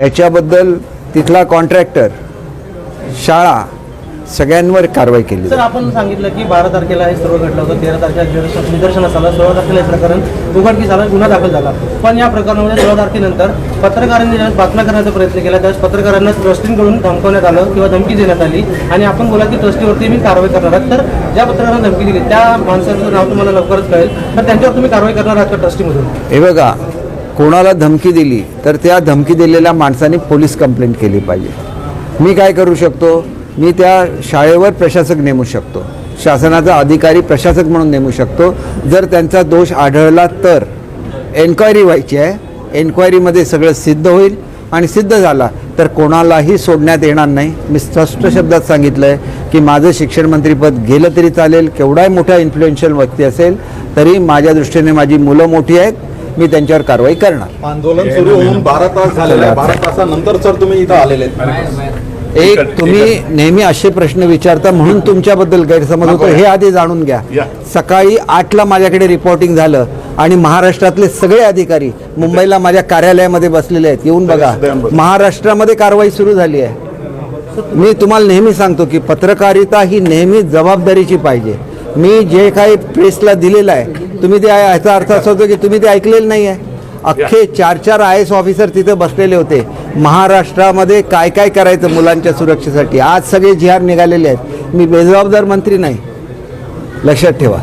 याच्याबद्दल तिथला कॉन्ट्रॅक्टर शाळा सगळ्यांवर कारवाई केली सर. आपण सांगितलं की बारा तारखेला हे सर्व घडलं होतं तेरा तारखेला निदर्शन- निदर्शनास आलं सोळा तारखेला हे प्रकरण उघडकीस आलं गुन्हा दाखल झाला. पण या प्रकरणामध्ये सोळा तारखेनंतर पत्रकारांनी बातम्या करण्याचा प्रयत्न केला त्यावेळेस पत्रकारांना ट्रस्टींकडून धमकवण्यात आलं किंवा धमकी देण्यात आली आणि आपण बोला की ट्रस्टीवरती मी कारवाई करणार आहात. तर ज्या पत्रकारांना धमकी दिली त्या माणसाचं नाव तुम्हाला लवकरच कळेल. तर त्यांच्यावर तुम्ही कारवाई करणार आहात का ट्रस्टीमधून? हे बघा कोणाला धमकी दिली तर त्या धमकी दिलेल्या माणसाने पोलीस कंप्लेंट केली पाहिजे. मी काय करू शकतो? मी त्या शाळेवर प्रशासक नेमू शकतो. शासनाचा अधिकारी प्रशासक म्हणून नेमू शकतो. जर त्यांचा दोष आढळला तर एन्क्वायरी व्हायची आहे. एन्क्वायरीमध्ये सगळं सिद्ध होईल आणि सिद्ध झाला तर कोणालाही सोडण्यात येणार नाही. मी स्पष्ट शब्दात सांगितलं आहे की माझं शिक्षण मंत्रीपद गेलं तरी चालेल. केवढाही मोठा इन्फ्लुएन्शियल व्यक्ती असेल तरी माझ्या दृष्टीने माझी मुलं मोठी आहेत. मी त्यांच्यावर कारवाई करणार. आंदोलन सुरू होऊन बारा तास झालेलं आहे बारा तासानंतर सर तुम्ही इथं आलेले आहेत. एक तुम्ही नेहमी असे प्रश्न विचारता म्हणून तुमच्याबद्दल गैरसमज होतो हे आधी जाणून घ्या. सकाळी आठला माझ्याकडे रिपोर्टिंग झालं आणि महाराष्ट्रातले सगळे अधिकारी मुंबईला माझ्या कार्यालयामध्ये बसलेले आहेत. येऊन बघा महाराष्ट्रामध्ये कारवाई सुरू झाली आहे. मी तुम्हाला नेहमी सांगतो की पत्रकारिता ही नेहमी जबाबदारीची पाहिजे. मी जे काही प्रेसला दिलेलं आहे तुम्ही ते याचा अर्थ असा होतो की तुम्ही ते ऐकलेलं नाही आहे. अख्खे चार चार आय एस ऑफिसर तिथे बसलेले होते. महाराष्ट्रामध्ये काय काय करायचं मुलांच्या सुरक्षेसाठी? आज सगळे जी आर निघालेले आहेत. मी बेजबाबदार मंत्री नाही. लक्षात ठेवा.